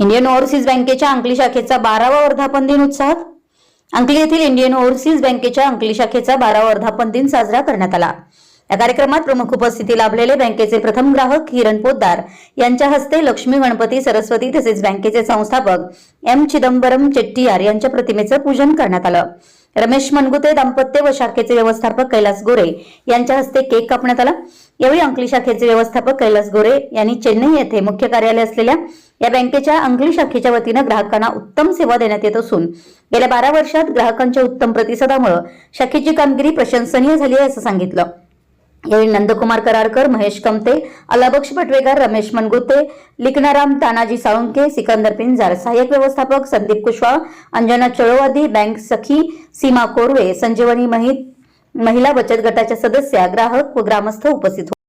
Indian overseas बँकेच्या अंकली शाखेचा बारावा वर्धापन दिन उत्साहात? अंकली येथील इंडियन ओव्हरसीज बँकेच्या अंकली शाखेचा बारावा वर्धापन दिन साजरा करण्यात आला. या कार्यक्रमात प्रमुख उपस्थिती लाभलेले बँकेचे प्रथम ग्राहक किरण पोद्दार यांच्या हस्ते लक्ष्मी गणपती सरस्वती तसेच बँकेचे संस्थापक एम चिदंबरम चेट्टीयार यांच्या प्रतिमेचं पूजन करण्यात आलं. रमेश मनगुते दाम्पत्य व शाखेचे व्यवस्थापक कैलास गोरे यांच्या हस्ते केक कापण्यात आला. यावेळी अंकली शाखेचे व्यवस्थापक कैलास गोरे यांनी चेन्नई येथे मुख्य कार्यालय असलेल्या या बँकेच्या अंकली शाखेच्या वतीनं ग्राहकांना उत्तम सेवा देण्यात येत असून गेल्या बारा वर्षात ग्राहकांच्या उत्तम प्रतिसादामुळे शाखेची कामगिरी प्रशंसनीय झाली आहे असं सांगितलं. यावेळी नंदकुमार करारकर महेश कमते अलाबक्ष पटवेकर रमेश मनगुते लिकनाराम तानाजी साळुंके सिकंदर पिंजार सहाय्यक व्यवस्थापक संदीप कुशवाळ अंजना चळोवादी बँक सखी सीमा कोरवे संजीवनी महित महिला बचत गटाच्या सदस्या ग्राहक व ग्रामस्थ उपस्थित होते.